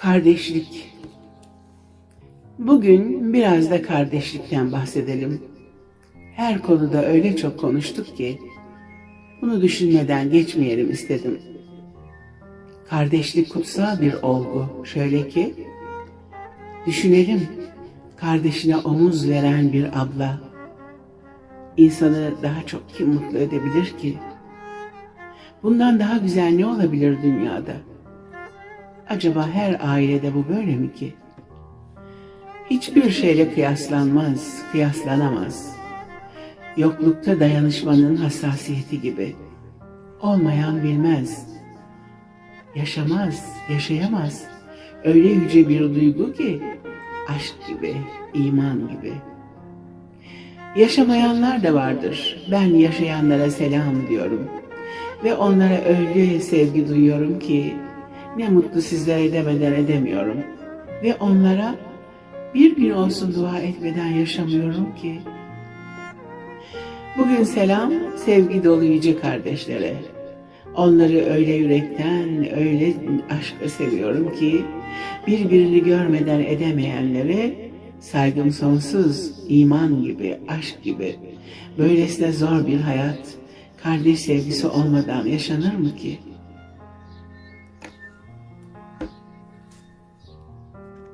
Kardeşlik. Bugün biraz da kardeşlikten bahsedelim. Her konuda öyle çok konuştuk ki bunu düşünmeden geçmeyelim istedim. Kardeşlik kutsal bir olgu. Şöyle ki düşünelim kardeşine omuz veren bir abla insanı daha çok kim mutlu edebilir ki? Bundan daha güzel ne olabilir dünyada? Acaba her ailede bu böyle mi ki? Hiçbir şeyle kıyaslanmaz, kıyaslanamaz. Yoklukta dayanışmanın hassasiyeti gibi. Olmayan bilmez. Yaşamaz, yaşayamaz. Öyle yüce bir duygu ki aşk gibi, iman gibi. Yaşamayanlar da vardır. Ben yaşayanlara selam diyorum. Ve onlara öyle sevgi duyuyorum ki ne mutlu sizlere demeden edemiyorum. Ve onlara bir gün olsun dua etmeden yaşamıyorum ki. Bugün selam sevgi dolu yüce kardeşlere. Onları öyle yürekten, öyle aşkla seviyorum ki birbirini görmeden edemeyenlere saygım sonsuz, iman gibi, aşk gibi. Böylesine zor bir hayat kardeş sevgisi olmadan yaşanır mı ki?